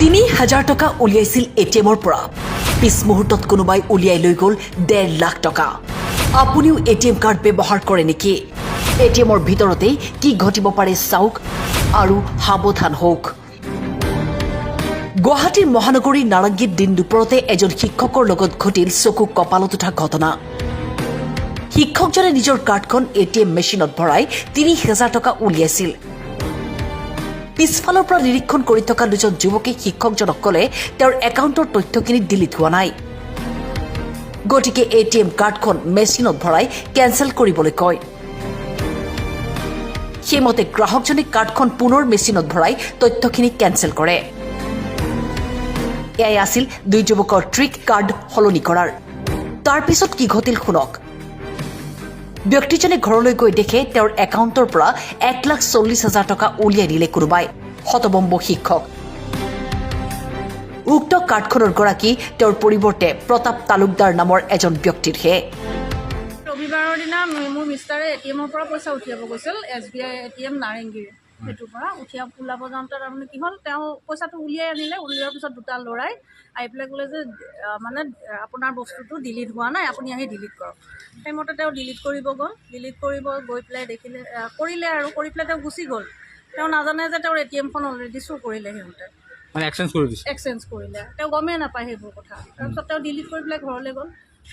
তিনি হাজাৰ টকা উলিয়াইছিল এ টি এমৰ পৰা। পিছ মুহূৰ্তত কোনোবাই উলিয়াই লৈ গ'ল ডেৰ লাখ টকা। আপুনিও এ টি এম কাৰ্ড ব্যৱহাৰ কৰে নেকি? এ টি এমৰ ভিতৰতেই কি ঘটিব পাৰে চাওক আৰু সাৱধান হওক। গুৱাহাটীৰ মহানগৰীৰ নাৰাংগীত দিন দুপৰতে এজন শিক্ষকৰ লগত ঘটিল চকু কপালত উঠা ঘটনা। শিক্ষকজনে নিজৰ কাৰ্ডখন এ টি এম মেচিনত ভৰাই তিনি হেজাৰ টকা উলিয়াইছিল। পিছফালৰ পৰা নিৰীক্ষণ কৰি থকা দুজন যুৱকে শিক্ষকজনক ক'লে, তেওঁৰ একাউণ্টৰ তথ্যখিনি ডিলিট হোৱা নাই। গতিকে এ টি এম কাৰ্ডখন মেচিনত ভৰাই কেঞ্চেল কৰিবলৈ কয়। সেইমতে গ্ৰাহকজনে কাৰ্ডখন পুনৰ মেচিনত ভৰাই তথ্যখিনি কেঞ্চেল কৰে। এয়াই আছিল দুই যুৱকৰ ট্ৰিক কাৰ্ড সলনি কৰাৰ। তাৰ পিছত কি ঘটিল শুনক। ব্যক্তিজনে ঘৰলৈ গৈ দেখে তেওঁৰ একাউণ্টৰ পৰা এক লাখ চল্লিছ হাজাৰ টকা উলিয়াই দিলে কোনোবাই। হতবম্ব শিক্ষক। উক্ত কাৰ্ডখনৰ গৰাকী তেওঁৰ পৰিৱৰ্তে প্ৰতাপ তালুকদাৰ নামৰ এজন ব্যক্তিৰহে ৰবিবাৰৰ দিনা মোৰ মিষ্টাৰে এ টি এমৰ পৰা পইচা উঠিয়াব গৈছিল S B I A T M নাৰেংগীৰ। সেইটোৰ পৰা উঠিয়া ওলাব যাওঁতে তাৰমানে কি হ'ল তেওঁ পইচাটো উলিয়াই আনিলে উলিওৱাৰ পিছত দুটা ল'ৰাই আহি পেলাই ক'লে যে মানে আপোনাৰ বস্তুটো ডিলিট হোৱা নাই আপুনি আহি ডিলিট কৰক। সেইমতে তেওঁ ডিলিট কৰিব গ'ল। ডিলিট কৰিব গৈ পেলাই দেখিলে কৰিলে আৰু কৰি পেলাই তেওঁ গুচি গ'ল। তেওঁ নাজানে যে তেওঁৰ এ টি এমখন অলৰেডি চুৰ কৰিলে সিহঁতে। মানে এক্সচেঞ্জ কৰি দিছে। এক্সচেঞ্জ কৰিলে। তেওঁ গমেই নাপায় সেইবোৰ কথা। তাৰপিছত তেওঁ ডিলিট কৰি পেলাই ঘৰলৈ গ'ল।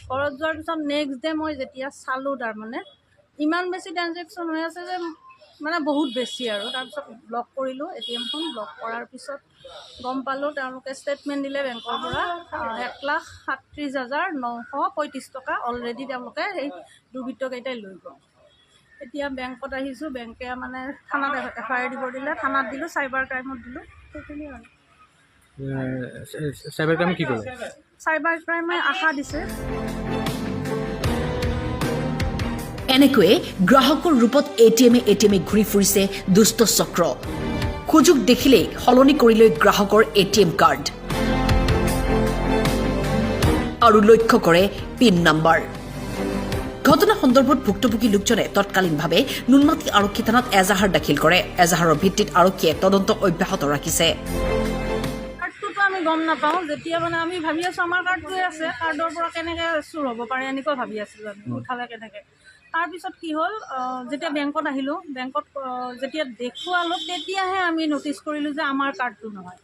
ঘৰত যোৱাৰ পিছত নেক্সট ডে মই যেতিয়া চালোঁ তাৰমানে ইমান বেছি ট্ৰেনজেকশ্যন হৈ আছে যে মানে বহুত বেছি আৰু তাৰপিছত ব্লক কৰিলোঁ এ টি এমখন ব্লক কৰাৰ পিছত গম পালোঁ তেওঁলোকে ষ্টেটমেণ্ট দিলে বেংকৰ পৰা এক লাখ সাতত্ৰিছ হাজাৰ নশ পঁয়ত্ৰিছ টকা অলৰেডি তেওঁলোকে সেই দুৰ্বৃত্তকেইটাই লৈ গ'ল এতিয়া বেংকত আহিছোঁ বেংকে মানে থানাত এফ আই আৰ দিব দিলে থানাত দিলোঁ চাইবাৰ ক্ৰাইমত দিলোঁ সেইখিনিয়ে আৰু চাইবাৰ ক্ৰাইম কি কৰে চাইবাৰ ক্ৰাইমে আশা দিছে এনেকৈয়ে গ্ৰাহকৰ ৰূপত এ টি এমে এ টি এমে ঘূৰি ফুৰিছে দুষ্ট চক্ৰ। সুযোগ দেখিলেই সলনি কৰি লৈ গ্ৰাহকৰ এ টি এম কাৰ্ড। আৰু লক্ষ্য কৰে পিন নম্বৰ। ঘটনা সন্দৰ্ভত ভুক্তভোগী লোকজনে তৎকালীনভাৱে নুনমাটি আৰক্ষী থানাত এজাহাৰ দাখিল কৰে। এজাহাৰৰ ভিত্তিত আৰক্ষীয়ে তদন্ত অব্যাহত ৰাখিছে। আমি গম নাপাওঁ যেতিয়া মানে আমি ভাবি আছোঁ আমাৰ কাৰ্ডটোৱে আছে কাৰ্ডৰ পৰা কেনেকৈ চুৰ হ'ব পাৰে এনেকুৱা ভাবি আছিলোঁ আমি উঠালে কেনেকৈ। তাৰপিছত কি হ'ল যেতিয়া বেংকত আহিলোঁ বেংকত যেতিয়া দেখুৱালোঁ তেতিয়াহে আমি ন'টিচ কৰিলোঁ যে আমাৰ কাৰ্ডটো নহয়।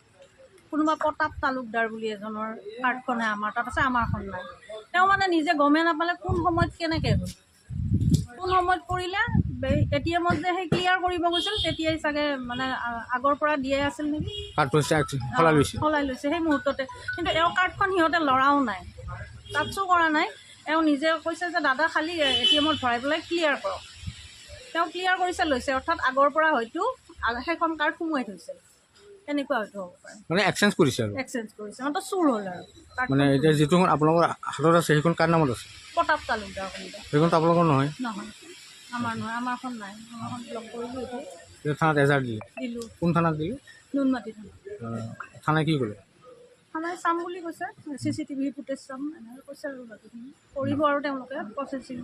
কোনোবা প্ৰতাপ তালুকদাৰ বুলি এজনৰ কাৰ্ডখনহে আমাৰ তাত আছে আমাৰখন নাই। তেওঁ মানে নিজে গমেই নাপালে কোন সময়ত কেনেকৈ হ'ল। কোন সময়ত কৰিলে এ টি এমত যে সেই ক্লিয়াৰ কৰিব গৈছিল তেতিয়াই চাগে মানে আগৰ পৰা দিয়ে আছিল নেকি? সলাই লৈছে। সেই মুহূৰ্ততে। কিন্তু এওঁ কাৰ্ডখন সিহঁতে লৰাও নাই। টাচো কৰা নাই। এওঁ নিজে কৈছে যে দাদা খালি এ টি এমত ভৰাই পেলাই ক্লিয়াৰ কৰক। তেওঁ ক্লিয়াৰ কৰিছে লৈছে। অৰ্থাৎ আগৰ পৰা হয়তো সেইখন কাৰ্ড সোমোৱাই থৈছে। তেনেকুৱা হয়তো হ'ব পাৰে। মানে এক্সচেঞ্জ কৰিছে আৰু। এক্সচেঞ্জ কৰিছে। মাত্ৰ চুৰ হ'ল আৰু। কাৰ্ডখন মানে এতিয়া যিটো আপোনালোকৰ হাতত আছে সেইখন কাৰ নামত আছে? প্ৰতাপ তালুকদাৰ কোনোবা সেইখনতো আপোনালোকৰ নহয়? নহয়। আমাৰ নহয় আমাৰখন নাই। আমাৰখন ব্লক কৰিলোঁ এতিয়া এতিয়া থানাত এজাহাৰ দিলে? দিলোঁ। কোন থানাত দিলে? নুনমাটি থানা। থানাই কি ক'লে? থানাই চাম বুলি কৈছে চি চি টিভি ফুটেজ চাম এনেকৈ কৈছে আৰু বাকীখিনি। কৰিব আৰু তেওঁলোকে প্ৰচেচিং